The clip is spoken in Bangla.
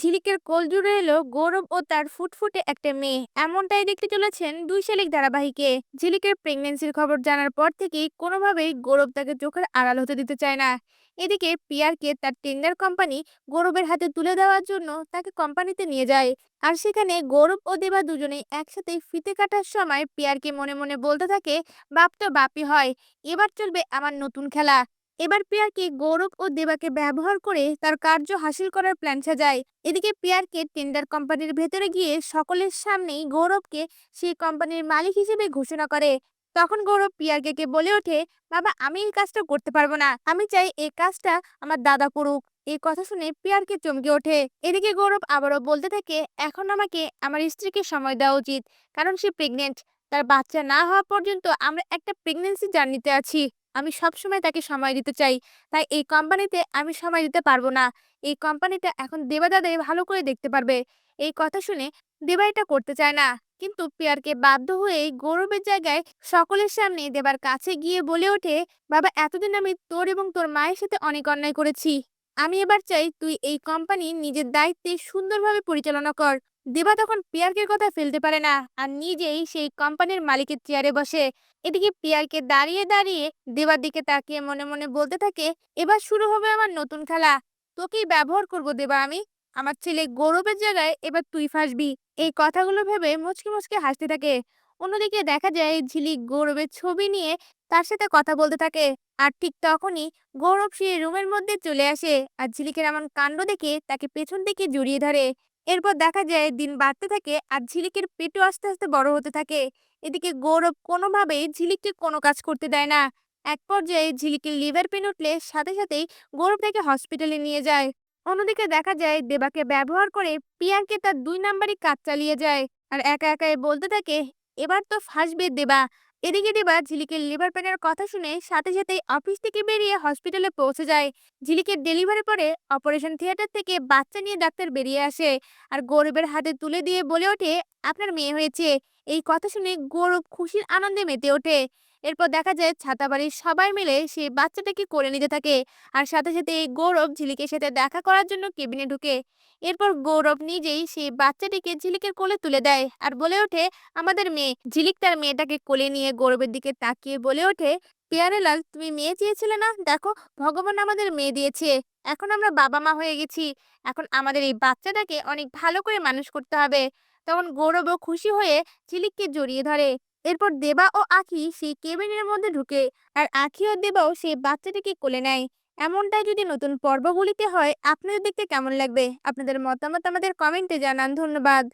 ঝিলিকের কোল জুড়ে এলো গৌরব ও তার ফুটফুটে একটা মেয়ে। এমনটাই দেখতে চলেছেন দুই শালিক ধারাবাহিকে। ঝিলিকের প্রেগনেন্সির খবর জানার পর থেকেই কোনোভাবেই গৌরব তাকে চোখের আড়াল হতে দিতে চায় না। এদিকে পিয়ারকে তার টেন্ডার কোম্পানি গৌরবের হাতে তুলে দেওয়ার জন্য তাকে কোম্পানিতে নিয়ে যায়। আর সেখানে গৌরব ও দেবা দুজনেই একসাথে ফিতে কাটার সময় পিয়ারকে মনে মনে বলতে থাকে, বাপ তো বাপই হয়, এবার চলবে আমার নতুন খেলা। এবার পিয়ারকে গৌরব ও দেবাকে ব্যবহার করে তার কার্য হাসিল করার প্ল্যান সাজায়। এদিকে পিয়ারকে টেন্ডার কোম্পানির ভেতরে গিয়ে সকলের সামনেই গৌরবকে সেই কোম্পানির মালিক হিসেবে ঘোষণা করে। তখন গৌরব পিয়ারকে বলে ওঠে, বাবা, আমি এই কাজটা করতে পারব না। আমি চাই এই কাজটা আমার দাদা করুক। এই কথা শুনে পিয়ারকে চমকে ওঠে। এদিকে গৌরব আবারও বলতে থাকে, এখন আমাকে আমার স্ত্রীকে সময় দেওয়া উচিত, কারণ সে প্রেগনেন্ট তার বাচ্চা না হওয়া পর্যন্ত আমরা একটা প্রেগনেন্সি জার্নিতে আছি। আমি সবসময় তাকে সময় দিতে চাই। তাই এই কোম্পানিতে আমি সময় দিতে পারব না। এই কোম্পানিটা এখন দেবা দাদাই ভালো করে দেখতে পারবে। এই কথা শুনে দেবা এটা করতে চায় না। কিন্তু পিয়ারকে বাধ্য হয়ে গৌরবের জায়গায় সকলের সামনে দেবার কাছে গিয়ে বলে ওঠে, বাবা, এতদিন আমি তোর এবং তোর মায়ের সাথে অনেক অন্যায় করেছি। আমি এবার চাই তুই এই কোম্পানি নিজের দায়িত্বে সুন্দরভাবে পরিচালনা কর। দেবা তখন পিয়ারকের কথা ফেলতে পারে না। আর নিজেই সেই কোম্পানির মালিকের চেয়ারে বসে এদিকে পিয়ারকে দাঁড়িয়ে দাঁড়িয়ে দেবার দিকে তাকিয়ে মনে মনে বলতে থাকে, এবার শুরু হবে আমার নতুন খেলা। তোকেই ব্যবহার করব দেবা আমি। আমার ছেলে গৌরবের জায়গায় এবার তুই ফাঁসবি। এই কথাগুলো ভেবে মুচকি মুচকি হাসতে থাকে। অন্যদিকে দেখা যায় ঝিলিক গৌরবের ছবি নিয়ে তার সাথে কথা বলতে থাকে। আর ঠিক তখনই গৌরব সে রুমের মধ্যে চলে আসে। আর ঝিলিকের এমন কাণ্ড দেখে তাকে পেছন থেকে জড়িয়ে ধরে। এরপর দেখা যায় দিন বাড়তে থাকে আর ঝিলিকের পেটও আস্তে আস্তে বড় হতে থাকে। এদিকে গৌরব কোনোভাবেই ঝিলিককে কোনো কাজ করতে দেয় না। এক পর্যায়ে ঝিলিকের লিভার পেন উঠলে সাথে সাথেই গৌরব তাকে হসপিটালে নিয়ে যায়। অন্যদিকে দেখা যায় দেবাকে ব্যবহার করে পিয়ারকে তার দুই নাম্বারই কাজ চালিয়ে যায়। আর একা একাই বলতে থাকে, এবার তো ফাঁসবে দেবা। এদিকে দেবা ঝিলিকের লিভার পেনের কথা শুনে সাথে সাথেই অফিস থেকে বেরিয়ে হসপিটালে পৌঁছে যায়। ঝিলিকের ডেলিভারি পরে অপারেশন থিয়েটার থেকে বাচ্চা নিয়ে ডাক্তার বেরিয়ে আসে আর গৌরবের হাতে তুলে দিয়ে বলে ওঠে, আপনার মেয়ে হয়েছে। এই কথা শুনে গৌরব খুশির আনন্দে মেতে ওঠে। এরপর দেখা যায় ছাতাবাড়ির সবাই মিলে সেই বাচ্চাটাকে করে নিতে থাকে। আর সাথে সাথে গৌরব ঝিলিকের সাথে দেখা করার জন্য কেবিনে ঢুকে। এরপর গৌরব নিজেই সেই বাচ্চাটিকে ঝিলিকের কোলে তুলে দেয় আর বলে ওঠে, আমাদের মেয়ে। ঝিলিক তার মেয়েটাকে কোলে নিয়ে গৌরবের দিকে তাকিয়ে বলে ওঠে পেয়ারেলাল তুমি মেয়ে চেয়েছিলে না? দেখো, ভগবান আমাদের মেয়ে দিয়েছে। এখন আমরা বাবা মা হয়ে গেছি। এখন আমাদের এই বাচ্চাটাকে অনেক ভালো করে মানুষ করতে হবে। তখন গৌরবও খুশি হয়ে ঝিলিককে জড়িয়ে ধরে। এরপর দেবা ও আখি সেই কেবিনের মধ্যে ঢুকে, আর আখি ও দেবাও সেই বাচ্চাটিকে কোলে নেয়। এমনটাই যদি নতুন পর্বগুলিতে হয়, আপনাদের দেখতে কেমন লাগবে? আপনাদের মতামত আমাদের কমেন্টে জানান। ধন্যবাদ।